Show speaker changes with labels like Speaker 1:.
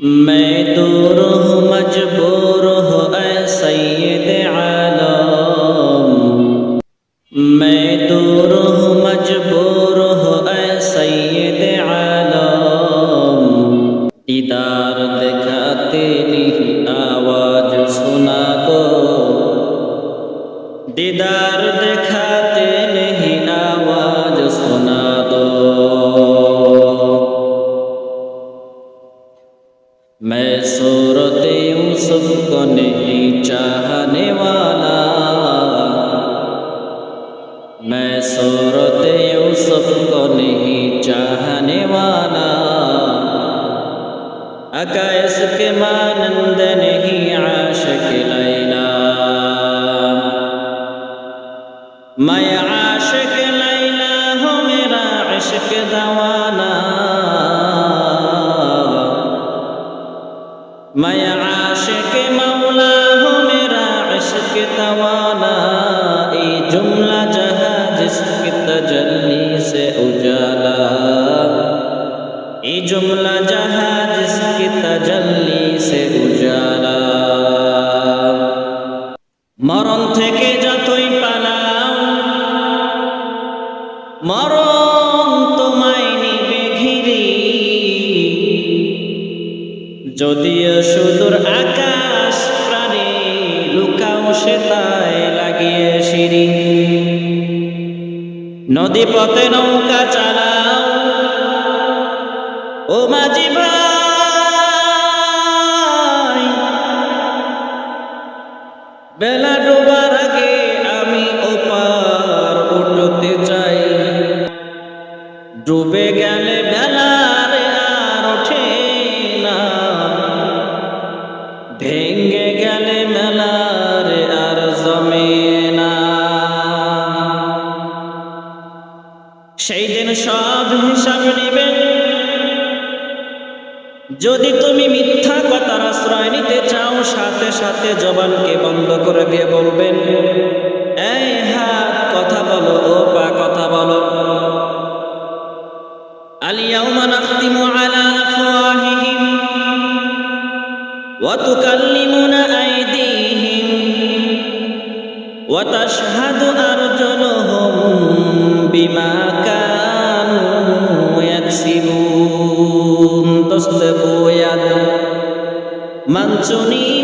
Speaker 1: میں دور ہوں مجبور ہو اے سید عالم میں دور ہوں مجبور ہو اے سید عالم دیدار دکھاتے نہیں آواز سنا دو دیدار دکھاتے यूसुफ को नहीं चाहने वाला मैं सूरत यूसुफ को नहीं चाहने वाला अका इसके मानंद नहीं आशिक लैला मैं आशिक लैला हूँ मेरा इश्क दवाना मैं আশক মামলা হোমেরা আশক তওয়ালা এই জুমলা যাহা জিসক তজলি সে উজালা। এই জুমলা যাহা জিসক তজলি সে উজালা। মরণ থেকে যতই পালাম মরণ যদি শুধু নদী পথে নৌকা চালাও। ও মাঝি ভাই বেলা ডোবার আগে আমি ওপার উঠতে চাই। ডুবে গেলে বেলার সেদিন সব হিসাব নেবে যদি তুমি মিথ্যা কথার আশ্রয় নিতে চাও, সাথে সাথে জবানকে বন্ধ করে দিয়ে বলবেন কথা বলো, ও পা, কথা বলো। বুঝলে বয়াদ মাঞ্চনী